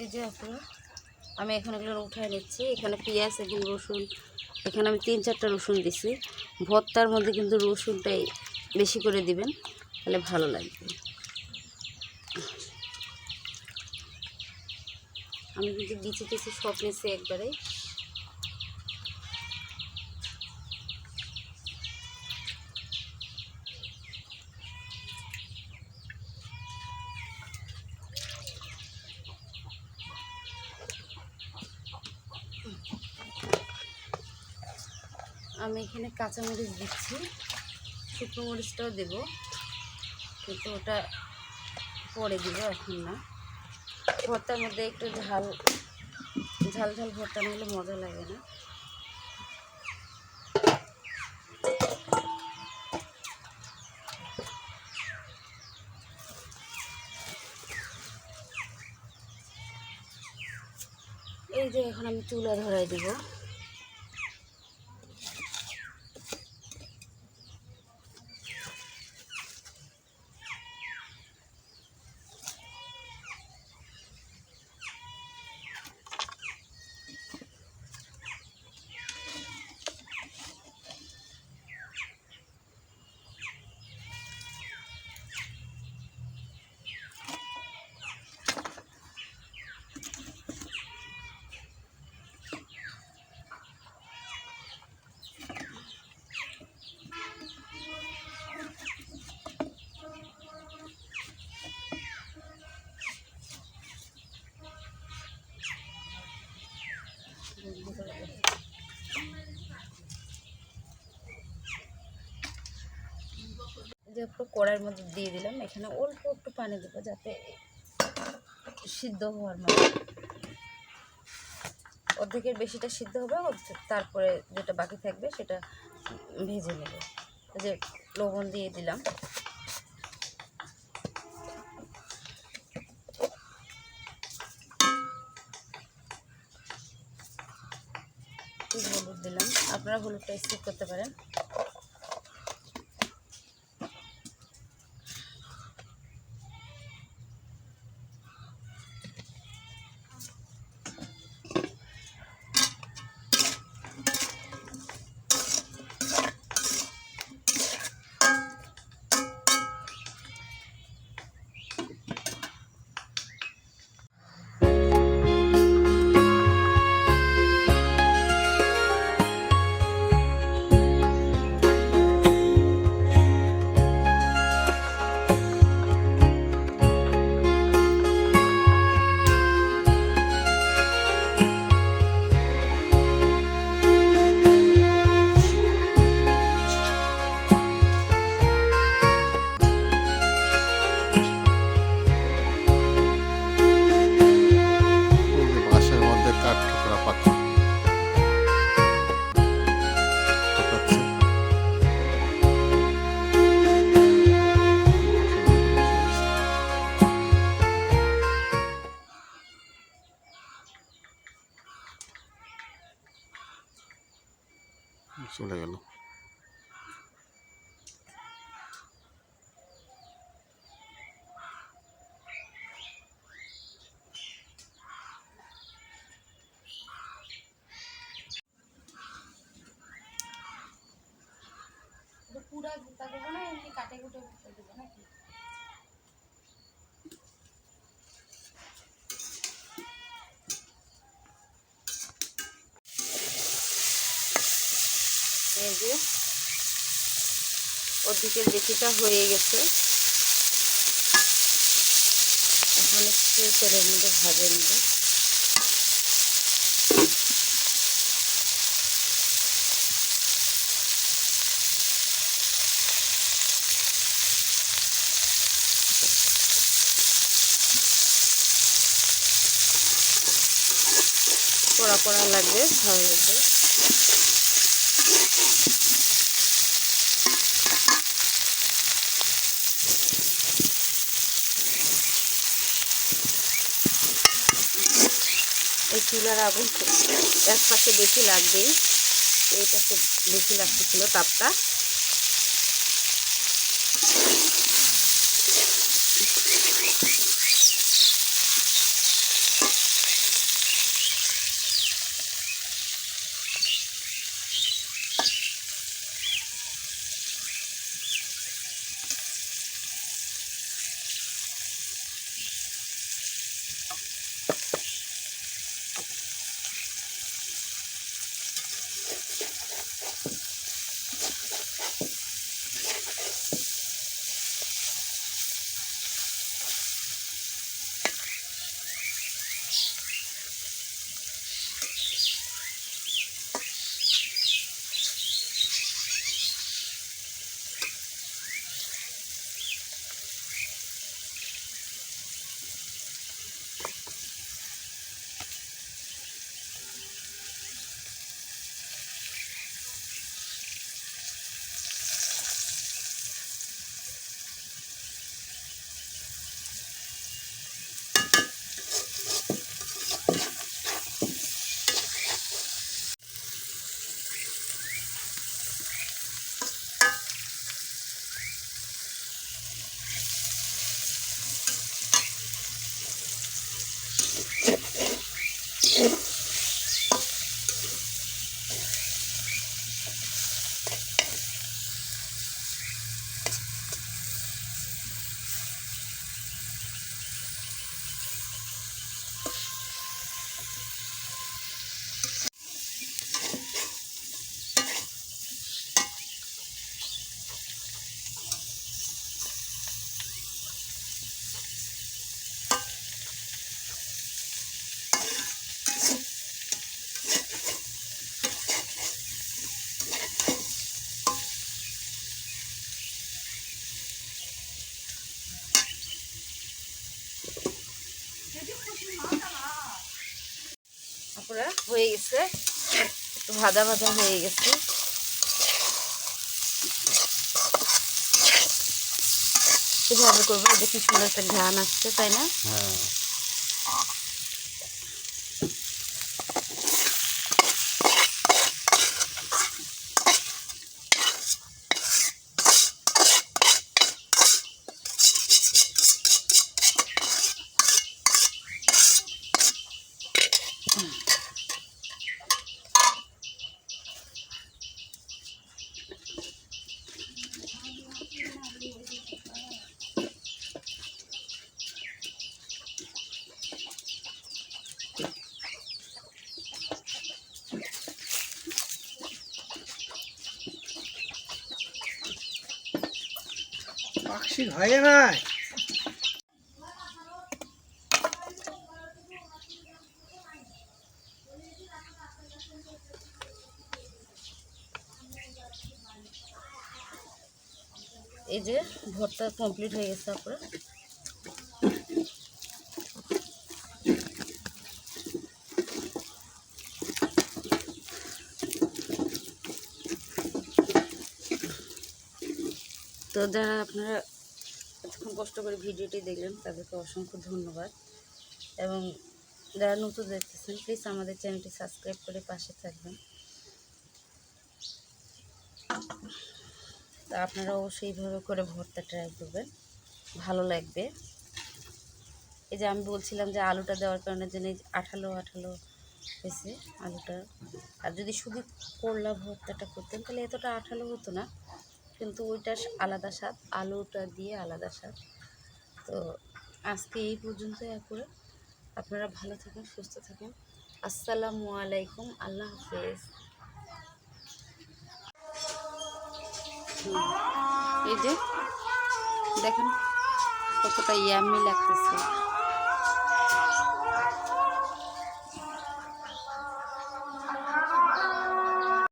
এই যে আপনারা আমি এখানে এগুলো উঠায় নিচ্ছি। এখানে পেঁয়াজ এবং রসুন, এখানে আমি তিন চারটা রসুন দিছি। ভর্তার মধ্যে কিন্তু রসুনটাই বেশি করে দিবেন, তাহলে ভালো লাগবে। আমি কিন্তু বিচি টিচি সব নিচ্ছি একবারে। আমি এখানে কাঁচামরিচ দিচ্ছি। শুকনো মরিচটাও দেবো। কিন্তু ওটা পরে দিব এখন না। ভর্তার মধ্যে একটু ঝাল ঝাল ঝাল ভর্তা নিলে মজা লাগে না। এই যে এখন আমি চুলা ধরাই দিব। পুরো কড়াইয়ের মধ্যে দিয়ে দিলাম। এখানে অল্প একটু পানি দেবো যাতে সিদ্ধ হওয়ার মতো। অর্ধেকের বেশিটা সিদ্ধ হবে তারপরে যেটা বাকি থাকবে সেটা ভেজে নেব। যে লবণ দিয়ে দিলাম। হলুদ দিলাম। আপনারা হলুদটা স্কিপ করতে পারেন। চলে গেল। পুরা গুতা দেবো না এমনি কাটে ঘুরতে দেবো নাকি? এই যে অর্ধেকের বেশিটা হয়ে গেছে। এখন একটু তেলের মধ্যে ভাজে নেব। পোড়া পোড়া লাগবে, ভালো লাগবে। এই চুলার আগুন এক পাশে বেশি লাগবেই এই পাশে বেশি লাগতেছিল তাপটা। আপুরা হয়ে গেছে। একটু ভাজা ভাজা হয়ে গেছে। এভাবে করব কি সুন্দর একটা ঘ্রাণ আসছে, তাই না? হ্যাঁ। পাখি হয় নাই। এই যে ভর্তা কমপ্লিট হয়ে গেছে আপনার তো যারা আপনারা এতক্ষণ কষ্ট করে ভিডিওটি দেখলেন, তাদেরকে অসংখ্য ধন্যবাদ। এবং যারা নতুন দেখতেছেন প্লিজ আমাদের চ্যানেলটি সাবস্ক্রাইব করে পাশে থাকবেন। তা আপনারা অবশ্যই এইভাবে করে ভর্তা ট্রাই করবেন। ভালো লাগবে। এই যে আমি বলছিলাম যে আলুটা দেওয়ার কারণে যেন আঠালো আঠালো হয়েছে আলুটা। আর যদি শুধু করলা ভর্তাটা করতেন, তাহলে এতটা আঠালো হতো না। কিন্তু ওইটা আলাদা স্বাদ, আলুটা দিয়ে আলাদা স্বাদ। তো আজকে এই পর্যন্তই করে আপনারা ভালো থাকেন, সুস্থ থাকেন। আসসালামু আলাইকুম, আল্লাহ হাফেজ। এই যে, দেখেন কতটা ইয়ামি লাগতেছে।